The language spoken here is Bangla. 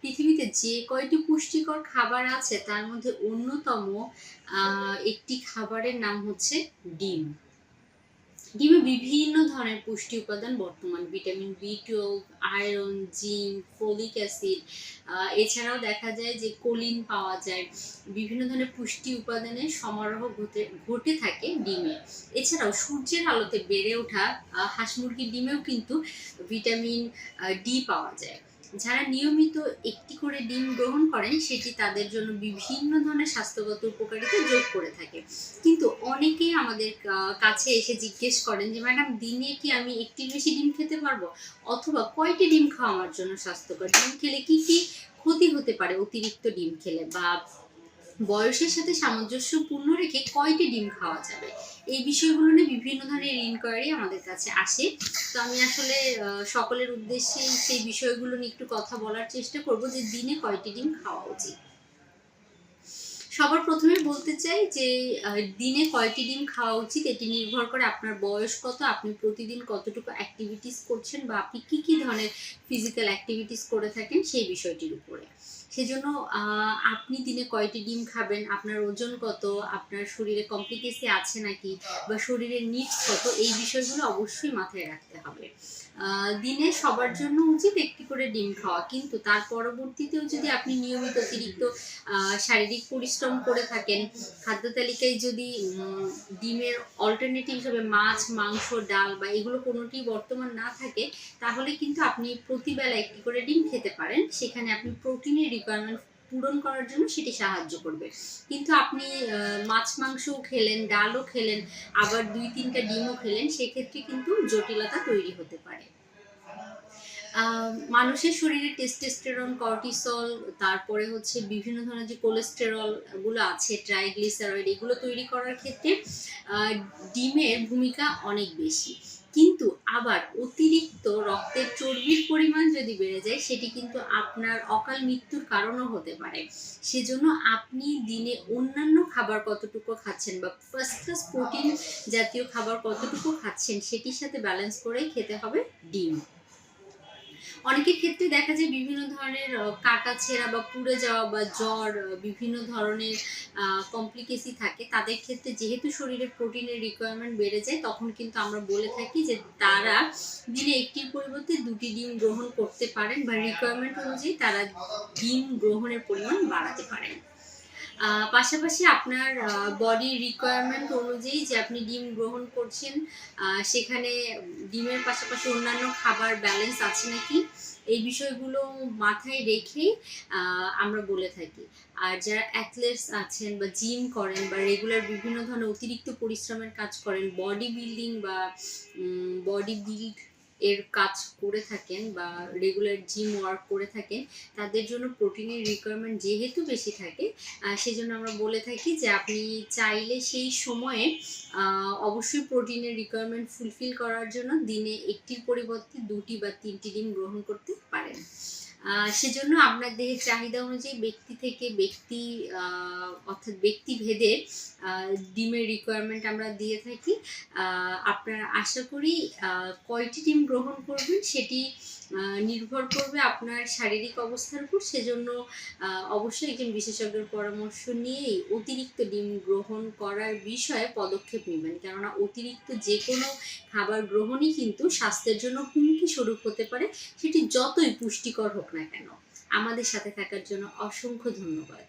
পৃথিবীতে যে কয়টি পুষ্টিকর খাবার আছে, তার মধ্যে অন্যতম একটি খাবারের নাম হচ্ছে ডিম। ডিমে বিভিন্ন ধরনের পুষ্টি উপাদান বর্তমান, vitamin B twelve, iron, zinc, folic acid এছাড়াও দেখা যায় যে কোলিন পাওয়া যায়। বিভিন্ন ধরনের পুষ্টি উপাদানের সমারোহ ঘটে ঘটে থাকে ডিমে। এছাড়াও সূর্যের আলোতে বেড়ে ওঠা হাঁস মুরগির ডিমেও কিন্তু ভিটামিন ডি পাওয়া যায়। যারা নিয়মিত একটি করে ডিম গ্রহণ করেন, সেটি তাদের জন্য বিভিন্ন ধরনের স্বাস্থ্যগত উপকারিতা যোগ করে থাকে। কিন্তু অনেকেই আমাদের কাছে এসে জিজ্ঞেস করেন যে, ম্যাডাম, দিনে কি আমি একটির বেশি ডিম খেতে পারব? অথবা কয়টি ডিম খাওয়া আমার জন্য স্বাস্থ্যকর? ডিম খেলে কি কি ক্ষতি হতে পারে? অতিরিক্ত ডিম খেলে বা বয়সের সাথে সামঞ্জস্যপূর্ণ রেখে কয়টি ডিম খাওয়া যাবে? এই বিষয়গুলো নিয়ে বিভিন্ন ধরনের ইনকোয়ারি আমাদের কাছে আসে। তো আমি আসলে সকলের উদ্দেশ্যে সেই বিষয়গুলো নিয়ে একটু কথা বলার চেষ্টা করব যে দিনে কয়টি ডিম খাওয়া উচিত। সবার প্রথমে বলতে চাই যে দিনে কয়টি ডিম খাওয়া উচিত? এটি নির্ভর করে আপনার বয়স কত, আপনি প্রতিদিন কতটুকু অ্যাক্টিভিটিস করছেন বা আপনি কি কি ধরনের ফিজিক্যাল অ্যাক্টিভিটিস করে থাকেন সেই বিষয়টির উপরে। সেজন্য আপনি দিনে কয়টি ডিম খাবেন, আপনার ওজন কত, আপনার শরীরে কমপ্লিকেসি আছে নাকি বা শরীরের নিডস কত, এই বিষয়গুলো অবশ্যই মাথায় রাখতে হবে। দিনে সবার জন্য উচিত একটি করে ডিম খাওয়া, কিন্তু তার পরবর্তীতেও যদি আপনি নিয়মিত অতিরিক্ত শারীরিক পরিশ্রম করে থাকেন। খাদ্য তালিকায় যদি ডিমের অল্টারনেটিভ হিসেবে মাছ, মাংস, ডাল বা এগুলো কোনোটি বর্তমান না থাকে, তাহলে কিন্তু আপনি প্রতিবেলা একটি করে ডিম খেতে পারেন। সেখানে আপনি প্রোটিনের রিকোয়ারমেন্ট পূরণ করার জন্য সেটি সাহায্য করবে। কিন্তু আপনি মাছ, মাংসও খেলেন, ডালও খেলেন, আবার দুই তিনটা ডিমও খেলেন, সেক্ষেত্রে কিন্তু জটিলতা তৈরি হতে পারে। মানুষের শরীরে টেস্টোস্টেরন কর্টিসল তারপরে হচ্ছে বিভিন্ন ধরনের যে কোলেস্টেরলগুলো আছে ট্রাইগ্লিসারয়েড এগুলো তৈরি করার ক্ষেত্রে ডিমের ভূমিকা অনেক বেশি। কিন্তু আবার অতিরিক্ত রক্তের চর্বির পরিমাণ যদি বেড়ে যায়, সেটি কিন্তু আপনার অকাল মৃত্যুর কারণও হতে পারে। সেজন্য আপনি দিনে অন্যান্য খাবার কতটুকু খাচ্ছেন বা ফার্স্ট ক্লাস প্রোটিন জাতীয় খাবার কতটুকু খাচ্ছেন, সেটির সাথে ব্যালেন্স করে খেতে হবে ডিম। অনেকের ক্ষেত্রে দেখা যায় বিভিন্ন ধরনের কাটা ছেঁড়া বা পুড়ে যাওয়া বা জ্বর বিভিন্ন ধরনের কমপ্লিকেসি থাকে। তাদের ক্ষেত্রে যেহেতু শরীরে প্রোটিনের রিকোয়ারমেন্ট বেড়ে যায়, তখন কিন্তু আমরা বলে থাকি যে তারা দিনে একটির পরিবর্তে দুটি ডিম গ্রহণ করতে পারেন বা রিকোয়ারমেন্ট অনুযায়ী তারা ডিম গ্রহণের পরিমাণ বাড়াতে পারেন। পাশাপাশি আপনার বডির রিকোয়ারমেন্ট অনুযায়ী যে আপনি ডিম গ্রহণ করছেন সেখানে ডিমের পাশাপাশি অন্যান্য খাবার ব্যালেন্স আছে নাকি? এই বিষয়গুলো মাথায় রেখেই আমরা বলে থাকি। আর যারা অ্যাথলেটস আছেন বা জিম করেন বা রেগুলার বিভিন্ন ধরনের অতিরিক্ত পরিশ্রমের কাজ করেন বডি বিল্ডিং বা বডি বিল্ড এর কাজ করে থাকেন বা রেগুলার জিম ওয়ার্ক করে থাকেন, তাদের জন্য প্রোটিনের রিকোয়ারমেন্ট যেহেতু বেশি থাকে সেই জন্য আমরা বলে থাকি যে আপনি চাইলে সেই সময়ে অবশ্যই প্রোটিনের রিকোয়ারমেন্ট ফুলফিল করার জন্য দিনে একটির পরিবর্তে দুটি বা তিনটি ডিম গ্রহণ করতে পারেন। সেজন্য আপনার দেহের চাহিদা অনুযায়ী ব্যক্তি থেকে ব্যক্তি অর্থাৎ ব্যক্তি ভেদে ডিমের রিকোয়ারমেন্ট আমরা দিয়ে থাকি। আপনারা আশা করি কয়টি ডিম গ্রহণ করবেন সেটি নির্ভর করবে আপনার শারীরিক অবস্থার উপর। সেজন্য অবশ্যই একজন বিশেষজ্ঞের পরামর্শ নিয়েই অতিরিক্ত ডিম গ্রহণ করার বিষয়ে পদক্ষেপ নেবেন। কেননা অতিরিক্ত যে কোনো খাবার গ্রহণই কিন্তু স্বাস্থ্যের জন্য হুমকি স্বরূপ হতে পারে, সেটি যতই পুষ্টিকর হোক না কেন। আমাদের সাথে থাকার জন্য অসংখ্য ধন্যবাদ।